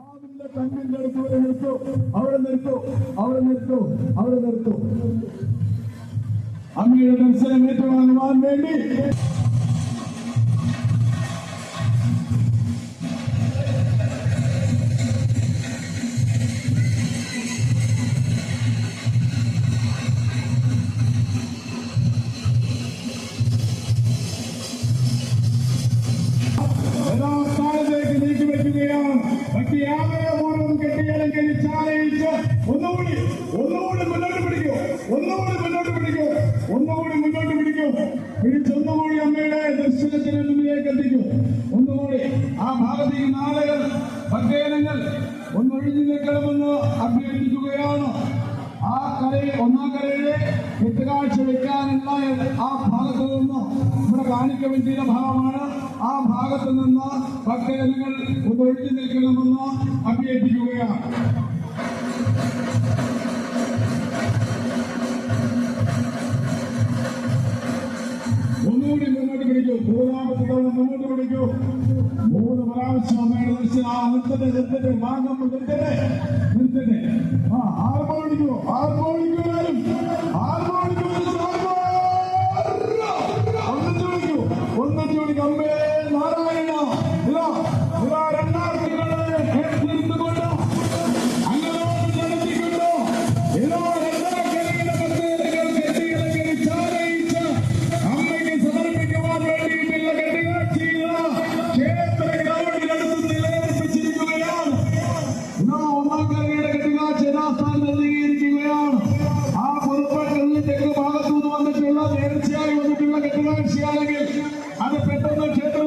വാതിലിന്റെ കണ്ണിന്റെ അടുത്ത് വരെ നിർത്തു. അവിടെ നിർത്തു. അവിടെ നിർത്തു. അവിടെ നിർത്തു. അങ്ങയുടെ ദർശനം ഏറ്റുവാങ്ങുവാൻ വേണ്ടി. പക്ഷേ യാതൊരു കെട്ടിയലങ്കരിച്ച് ചാലയിച്ച് ഒന്നുകൂടി ഒന്നുകൂടി മുന്നോട്ട് പിടിക്കൂ ഒന്നുകൂടി മുന്നോട്ട് പിടിക്കൂ ഒന്നുകൂടി മുന്നോട്ട് പിടിക്കൂ. പിടിച്ചൊന്നുകൂടി അമ്മയുടെ ദർശനത്തിന് മുന്നിലേക്ക് എത്തിക്കൂ. ഒന്നുകൂടി ആ ഭാഗത്തേക്ക് നാളുകൾ ഭക്തജനങ്ങൾ ഒന്നൊഴിഞ്ഞു നിൽക്കണമെന്ന് അഭ്യർത്ഥിക്കുകയാണ്. ആ കരയിൽ ഒന്നാം കരയിലെ കെട്ടുകാഴ്ച വെക്കാനുള്ള ആ ഭാഗത്തു നിന്ന് ഇവിടെ കാണിക്കവേണ്ടിയ ഭാഗമാണ്. ആ ഭാഗത്ത് നിന്ന് ഭക്തജനങ്ങൾ ഒന്ന് ഒഴിഞ്ഞു നിൽക്കണമെന്ന് അഭ്യർത്ഥിക്കുകയാണ്. ഒന്നുകൂടി മുന്നോട്ട് പിടിക്കൂ. മൂന്നാമത്തെ തവണ മുന്നോട്ട് പിടിക്കൂ. മൂന്ന് പ്രാവശ്യം അമ്മയുടെ ദർശനം. ആ നിർത്തട്ടെ നിർത്തട്ടെ. വാങ്ങുമ്പോൾ നിർത്തട്ടെ. നിർത്തട്ടെ. ആ ആർമോ വിളിക്കൂ ആർമോ വിളിക്കുവാനും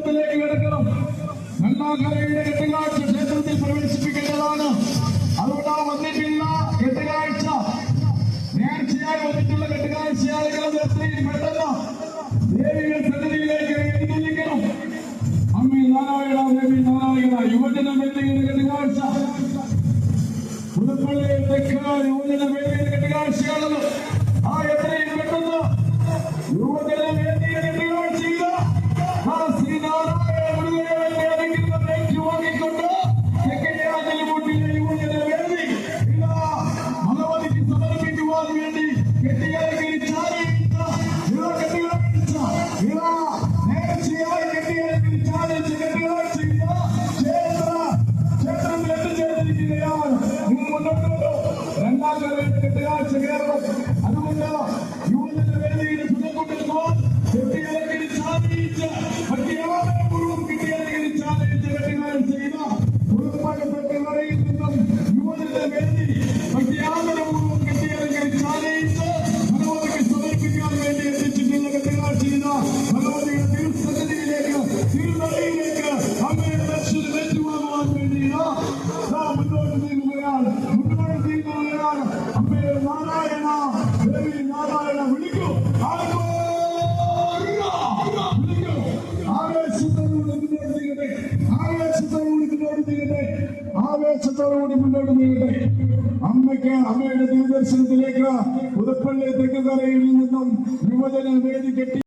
ക്ഷേത്രത്തിലേക്ക് കിടക്കണം. രണ്ടാം കരയുടെ കെട്ടുകാഴ്ച ക്ഷേത്രത്തിൽ പ്രവേശിപ്പിക്കേണ്ടതാണ്. അതുകൊണ്ട് ആ വന്നിട്ടുള്ള കെട്ടുകാഴ്ച. നേർച്ചയായി വന്നിട്ടുള്ള കെട്ടുകാഴ്ചയാളുകൾ അത് എത്രയും പെട്ടെന്ന് ദേവിയുടെ സന്നിധിയിലേക്ക് എത്തിക്കണം അമ്മി ആ യുവജന అనుకుంటా നാരായണ ദേവി നാരായണ വിളിക്കൂ. ആവേശത്തോടുകൂടി മുന്നോട്ട് നീങ്ങട്ടെ. അമ്മയ്ക്ക് അമ്മയുടെ ദൂരദർശനത്തിലേക്ക് പുതുപ്പള്ളി തെക്കുകരയിൽ നിന്നും യുവജന വേദി കെട്ടി